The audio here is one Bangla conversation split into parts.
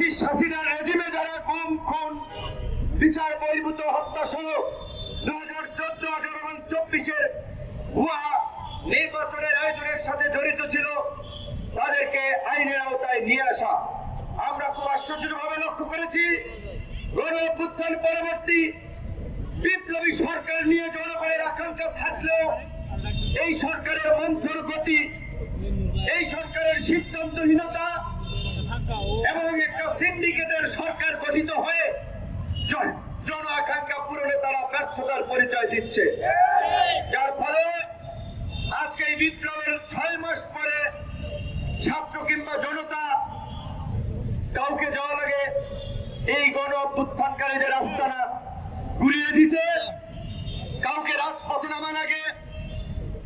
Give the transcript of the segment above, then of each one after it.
ফ্যাসিস্ট হাসিনার রেজিমে যারা গুম, খুন, বিচার বহির্ভূত, হত্যা সহ দু হাজার চোদ্দ, আঠারো এবং চব্বিশের ভুয়া নির্বাচনের আয়োজনের সাথে জড়িত ছিল, তাদেরকে আইনের আওতায় নিয়ে আসা। আমরা খুব আশ্চর্যভাবে লক্ষ্য করেছি, গণ অভ্যুত্থান পরবর্তী বিপ্লবী সরকার নিয়ে জনগণের আকাঙ্ক্ষা থাকলেও এই সরকারের মন্থর গতি, এই সরকারের সিদ্ধান্তহীনতা সিন্ডিকেটের সরকার গঠিত হয়ে জন- আকাঙ্ক্ষা পূরণে তারা ব্যর্থতার পরিচয় দিচ্ছে। যার ফলে আজকে এই বিপ্লবের ছয় মাস পরে ছাত্র কিংবা জনতা কাউকে যাওয়া লাগে, এই গণ অভ্যুত্থানকারীদের আস্তানা গুলিয়ে দিতে, কাউকে রাজপথে নামা লাগে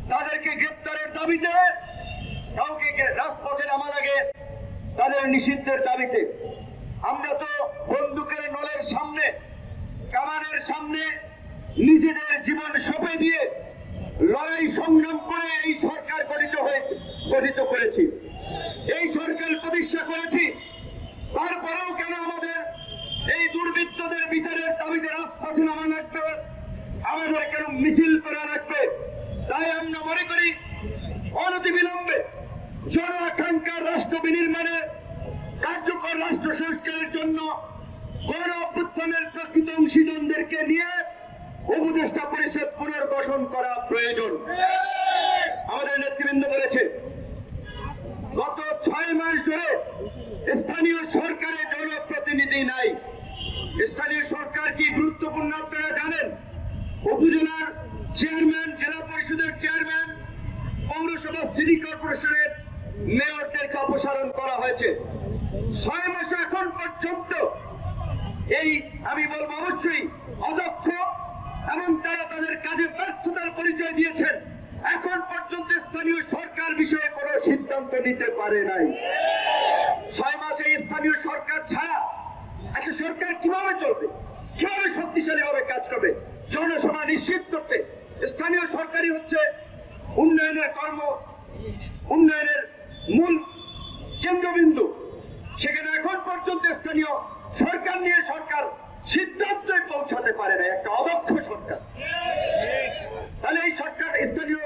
তাদেরকে গ্রেপ্তারের দাবিতে, কাউকে রাজপথে নামা লাগে তাদের নিষিদ্ধের দাবিতে আমরা তো বন্দুকের নলের সামনে, কামানের সামনে নিজেদের জীবন সঁপে দিয়ে লড়াই সংগ্রাম করে এই সরকার গঠিত হয়ে, গঠিত করেছি। এই সরকার প্রতিষ্ঠা করেছি। তারপরেও কেন আমাদের এই দুর্বৃত্তদের বিচারের দাবিতে রাজপথে নামা লাগবে? আমাদের কেন মিছিল করা লাগবে? তাই আমরা মনে করি অনতি বিলম্বে জন আকাঙ্ক্ষার রাষ্ট্র বিনির্মাণে কার্যকর রাষ্ট্র সংস্কারের জন্য গণ অভ্যুত্থানের প্রকৃত অংশীদারদেরকে নিয়ে উপদেষ্টা পরিষদ পুনর্গঠন করা প্রয়োজন। আমাদের নেতৃবৃন্দ বলেছে, গত ছয় মাস ধরে স্থানীয় সরকারে জনপ্রতিনিধি নাই। স্থানীয় সরকার কি গুরুত্বপূর্ণ আপনারা জানেন? উপজেলার চেয়ারম্যান, জেলা পরিষদের চেয়ারম্যান, পৌরসভা, সিটি কর্পোরেশনের মেয়রদেরকে অপসারণ করা হয়েছে। ছয় মাস এখন পর্যন্ত এই, আমি বলব অবশ্যই অদক্ষ এবং তারা তাদের কাজে ব্যর্থতার পরিচয় দিয়েছেন। এখন পর্যন্ত স্থানীয় সরকার বিষয়ে কোনো সিদ্ধান্ত নিতে পারে নাই। ছয় মাসে স্থানীয় সরকার ছাড়া একটা সরকার কীভাবে চলবে? কীভাবে শক্তিশালী ভাবে কাজ করবে? জনসভা নিশ্চিত করতে। স্থানীয় সরকারই হচ্ছে উন্নয়নের কর্ম, উন্নয়নের মূল কেন্দ্রবিন্দু। সেখানে এখন পর্যন্ত স্থানীয় সরকার নিয়ে সরকার সিদ্ধান্তে পৌঁছাতে পারে না একটা অদক্ষ সরকার। তাহলে এই সরকার স্থানীয়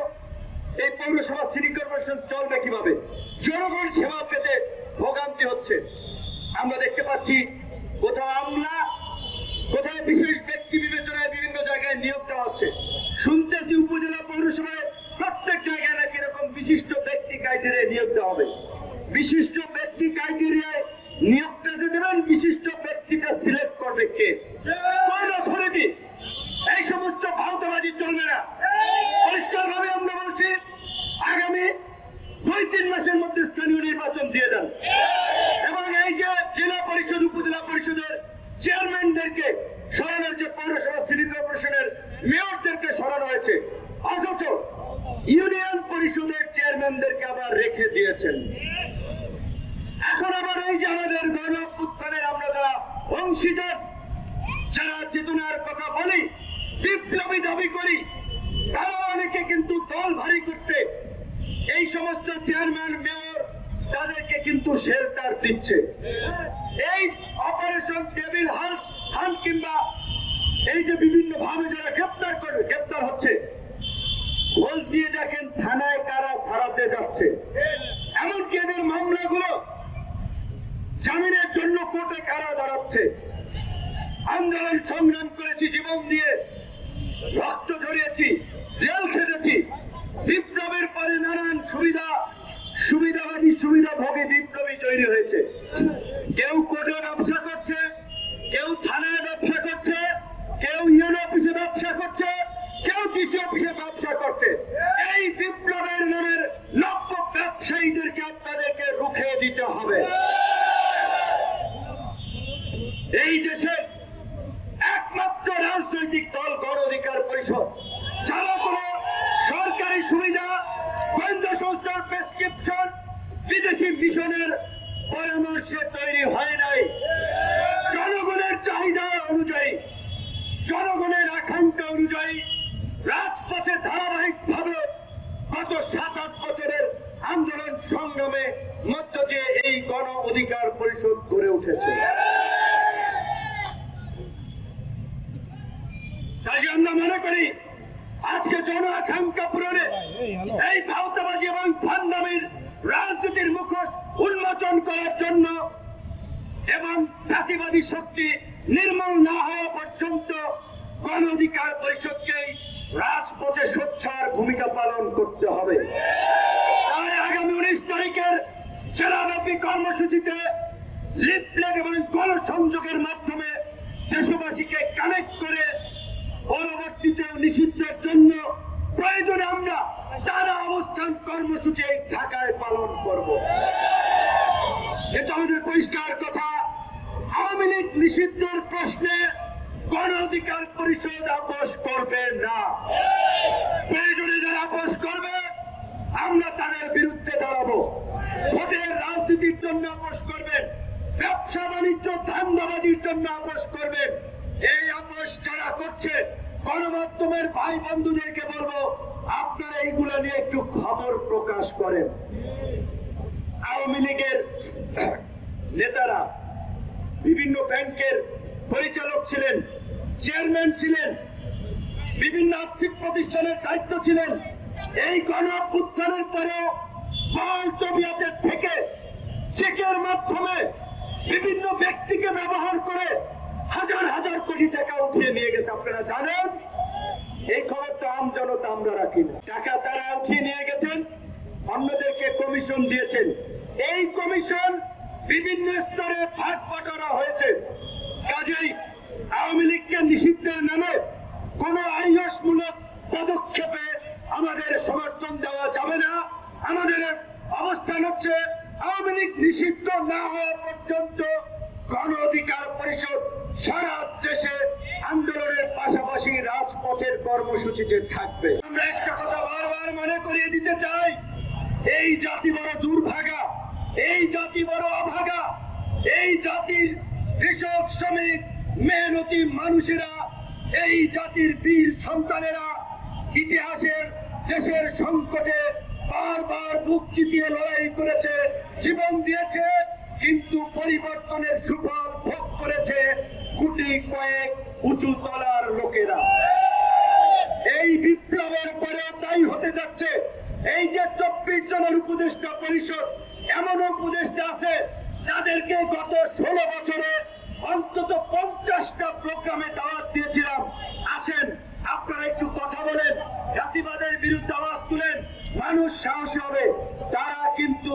এই পৌরসভা সিটি কর্পোরেশন চলবে কীভাবে? জনগণ সেবা পেতে ভোগান্তি হচ্ছে। আমরা দেখতে পাচ্ছি কোথাও আমলা, কোথাও বিশেষ ব্যক্তি বিবেচনায় বিভিন্ন জায়গায় নিয়োগ দেওয়া হচ্ছে। শুনতেছি উপজেলা পৌরসভায় প্রত্যেক জায়গায় নাকি এরকম বিশিষ্ট ব্যক্তি ক্রাইটেরিয়া নিয়োগ দেওয়া হবে। বিশিষ্ট ব্যক্তি ক্রাইটেরিয়ায় নিয়োগটা যে দেবেন, বিশিষ্ট ব্যক্তিটা সিলেক্ট করবে কে? অথরিটি? এই সমস্ত ভাওতাবাজি চলবে না। পরিষ্কার ভাবে আমরা বলছি, আগামী দুই, তিন মাসের মধ্যে স্থানীয় নির্বাচন দিয়ে দেন। এবং এই যে জেলা পরিষদ, উপজেলা পরিষদের চেয়ারম্যানদেরকে সরানো হয়েছে, পৌরসভা সিটি কর্পোরেশনের মেয়রদেরকে সরানো হয়েছে, অথচ ইউনিয়ন পরিষদের চেয়ারম্যানদেরকে আবার রেখে দিয়েছেন। আবার এই যে আমাদের গণ উত্থানের আমরা যারা অংশীদার, যারা চেতনার কথা বলি, বিপ্লবী দাবি করি তারা অনেকে কিন্তু দল ভারী করতে এই সমস্ত চেয়ারম্যান, মেয়র তাদেরকে কিন্তু শেল্টার দিচ্ছে। এই অপারেশন টেবিল হান হান কিংবা এই যে বিভিন্ন ভাবে যারা গ্রেপ্তার করে গ্রেপ্তার হচ্ছে খোঁজ দিয়ে দেখেন থানায় কারা ছাড়াতে যাচ্ছে এমনকি এদের মামলাগুলো জামিনের জন্য কোর্টে কারা দাঁড়াচ্ছে আন্দোলন সংগ্রাম করেছি, জীবন দিয়ে। রক্ত ঝরিয়েছি, জেল খেটেছি। বিপ্লবের পরে নানান সুবিধা, সুবিধাবাদী সুবিধা ভোগে বিপ্লবী তৈরি হয়েছে। কেউ কোর্টে ব্যবসা করছে, কেউ থানায় ব্যবসা করছে, কেউ ইউন অফিসে ব্যবসা করছে, কেউ ডিসি অফিসে ব্যবসা করছে। এই বিপ্লবের নামের নব্য ব্যবসায়ীদেরকে আপনাদেরকে রুখে দিতে হবে। এই দেশে একমাত্র রাজনৈতিক দল গণ অধিকার পরিষদ। যারা কোনো সরকারি সুবিধা, গোয়েন্দা সংস্থার প্রেসক্রিপশন বিদেশি মিশনের পরামর্শে তৈরি হয় নাই। জনগণের চাহিদা অনুযায়ী, জনগণের আকাঙ্ক্ষা অনুযায়ী রাজপথে ধারাবাহিক ভাবে গত সাত, আট বছরের আন্দোলন সংগ্রামে মধ্য দিয়ে এই গণ অধিকার পরিষদ গড়ে উঠেছে। করি। আজকে জন আকাঙ্ক্ষা পূরণে এই ভাওতাবাজি এবং ফান্ডামির রাজনীতির মুখোশ উন্মোচন করার জন্য এবং জাতিবাদী শক্তি নির্মূল না হওয়া পর্যন্ত গণ অধিকার পরিষদকেই রাজপথে সোচ্চার ভূমিকা পালন করতে হবে। তাই আগামী উনিশ তারিখের জেলাব্যাপী কর্মসূচিতে লিফলেট এবং গণসংযোগের মাধ্যমে দেশবাসীকে কানেক্ট করে পরবর্তীতে নিষিদ্ধের জন্য প্রয়োজনে আমরা তারা অবস্থান কর্মসূচি ঢাকায় পালন করব। এটা আমাদের পরিষ্কার কথা। আওয়ামী লীগ নিষিদ্ধের প্রশ্নে গণ অধিকার পরিষদ আপোষ করবে না। প্রয়োজনে যারা আপোষ করবে, আমরা তাদের বিরুদ্ধে দাঁড়াবো। ভোটের রাজনীতির জন্য আপোষ করবেন, ব্যবসা বাণিজ্য ধান্দাবাজির জন্য আপোষ করবেন এই আপোষ যারা করছে, গণমাধ্যমের ভাই বন্ধুদেরকে বলব, আপনারা এইগুলো নিয়ে একটু খবর প্রকাশ করেন। আওয়ামী লীগের নেতারা, বিভিন্ন ব্যাংকের পরিচালক ছিলেন, চেয়ারম্যান ছিলেন, বিভিন্ন আর্থিক প্রতিষ্ঠানের দায়িত্ব ছিলেন। এই গণ উত্থানের পরেও থেকে চেকের মাধ্যমে বিভিন্ন ব্যক্তিকে ব্যবহার করে কোটি টাকা উঠিয়ে নিয়ে গেছে, আপনারা জানেন? এই খবরটা আম জনতা, আমরা রাখি না। টাকা তারা উঠিয়ে নিয়ে গেছেন, অন্যদেরকে কমিশন দিয়েছেন। এই কমিশন বিভিন্ন স্তরে ভাগ বাটোয়ারা হয়েছে। কাজেই আওয়ামী লীগকে নিষিদ্ধের নামে কোন আইনমূলক পদক্ষেপে আমাদের সমর্থন দেওয়া যাবে না। আমাদের অবস্থান হচ্ছে, আওয়ামী লীগ নিষিদ্ধ না হওয়া পর্যন্ত গণ অধিকার পরিষদ সারা দেশে আন্দোলনের পাশাপাশি রাজপথের কর্মসূচিতে থাকবে। আমরা একটা কথা বারবার মনে করিয়ে দিতে চাই, এই জাতি বড় দুর্ভাগা, এই জাতি বড় অভাগা, এই জাতির কৃষক, শ্রমিক, মেহনতি মানুষেরা, এই জাতির বীর সন্তানেরা ইতিহাসের, দেশের সংকটে বারবার বুক চিতিয়ে লড়াই করেছে, জীবন দিয়েছে, কিন্তু পরিবর্তনের সুফল ভোগ করেছে গুটি কয়েক উঁচু তলার লোকেরা। এই বিপ্লবের পরে তাই হতে যাচ্ছে। এই যে চব্বিশ জনের উপদেষ্টা পরিষদ, এমন উপদেষ্টা আছে যাদেরকে গত ষোলো বছরে অন্তত পঞ্চাশটা প্রোগ্রামে দাওয়াত দিয়েছিলাম। আসেন, আপনারা একটু কথা বলেন, জাতিবাদের বিরুদ্ধে আওয়াজ তুলেন, মানুষ সাহসী হবে। তারা কিন্তু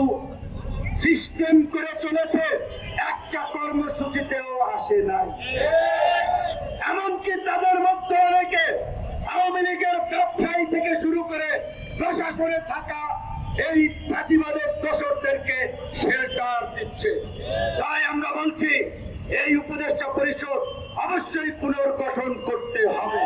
সিস্টেম করে চলেছে। কর্মসূচিতেও আসে নাই। এমনকি তাদের মধ্যে অনেকে আওয়ামী লীগের ব্যবসায়ী থেকে শুরু করে প্রশাসনে থাকা এই ফাঁকিবাদের দোষরদেরকে শেল্টার দিচ্ছে। তাই আমরা বলছি, এই উপদেষ্টা পরিষদ অবশ্যই পুনর্গঠন করতে হবে।